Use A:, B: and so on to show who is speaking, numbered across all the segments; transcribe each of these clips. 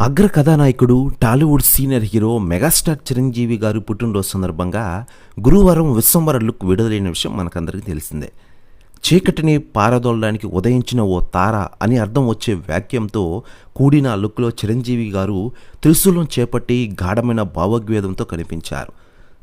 A: అగ్ర కథానాయకుడు Tollywood senior hero megastar Chiranjeevi garu పుట్టినరోజు సందర్భంగా గురువారం విశ్వంబర లుక్ విడుదలైన విషయం మనకందరికీ తెలిసిందే. చీకటిని పారదోలడానికి ఉదయించిన ఓ తార అని అర్థం వచ్చే వాక్యంతో కూడిన ఆ లుక్లో చిరంజీవి గారు త్రిశూలం చేపట్టి గాఢమైన భావోద్వేదంతో కనిపించారు.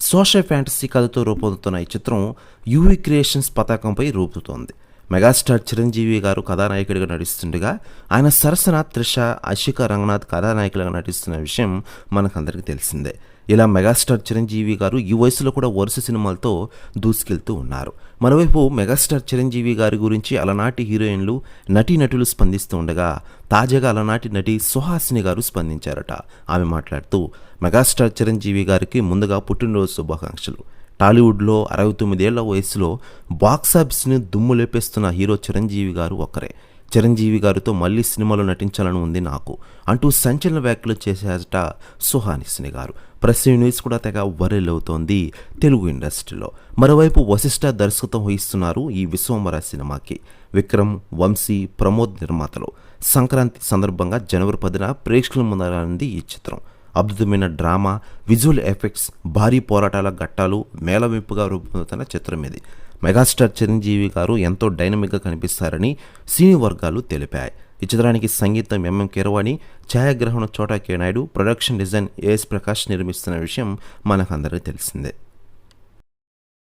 A: సోషల్ ఫ్యాంటసీ కథతో రూపొందుతున్న ఈ చిత్రం యూవీ క్రియేషన్స్ పతాకంపై రూపుతోంది. మెగాస్టార్ చిరంజీవి గారు కథానాయకుడిగా నటిస్తుండగా ఆయన సరసన త్రిష అశిక రంగనాథ్ కథానాయకులుగా నటిస్తున్న విషయం మనకందరికీ తెలిసిందే. ఇలా మెగాస్టార్ చిరంజీవి గారు ఈ వయసులో కూడా వరుస సినిమాలతో దూసుకెళ్తూ ఉన్నారు. మరోవైపు మెగాస్టార్ చిరంజీవి గారి గురించి అలనాటి హీరోయిన్లు నటీనటులు స్పందిస్తూ ఉండగా తాజాగా అలనాటి నటి సుహాసిని గారు స్పందించారట. ఆమె మాట్లాడుతూ మెగాస్టార్ చిరంజీవి గారికి ముందుగా పుట్టినరోజు శుభాకాంక్షలు. టాలీవుడ్లో అరవై తొమ్మిదేళ్ళ వయసులో బాక్సాఫీస్ని దుమ్ము లేపేస్తున్న హీరో చిరంజీవి గారు ఒక్కరే చిరంజీవి గారితో మళ్ళీ సినిమాలో నటించాలని ఉంది నాకు. అంటూ సంచలన వ్యాఖ్యలు చేసేట సుహానిసిని గారు. ప్రెస్ న్యూస్ కూడా తెగ వరల్ అవుతోంది తెలుగు ఇండస్ట్రీలో. మరోవైపు వశిష్ఠ దర్శకత్వం వహిస్తున్నారు ఈ విశ్వంబర సినిమాకి. విక్రమ్ వంశీ ప్రమోద్ నిర్మాతలు. సంక్రాంతి సందర్భంగా జనవరి పదిన ప్రేక్షకుల ముందరానింది ఈ చిత్రం. అద్భుతమైన డ్రామా విజువల్ ఎఫెక్ట్స్ భారీ పోరాటాల ఘట్టాలు మేళవింపుగా రూపొందుతున్న చిత్రం ఇది. మెగాస్టార్ చిరంజీవి గారు ఎంతో డైనమిక్గా కనిపిస్తారని సినీ వర్గాలు తెలిపాయి. ఈ చిత్రానికి సంగీతం MM Keeravani ఛాయాగ్రహణ Chota K Naidu production design A S Prakash నిర్మిస్తున్న విషయం మనకందరికీ తెలిసిందే.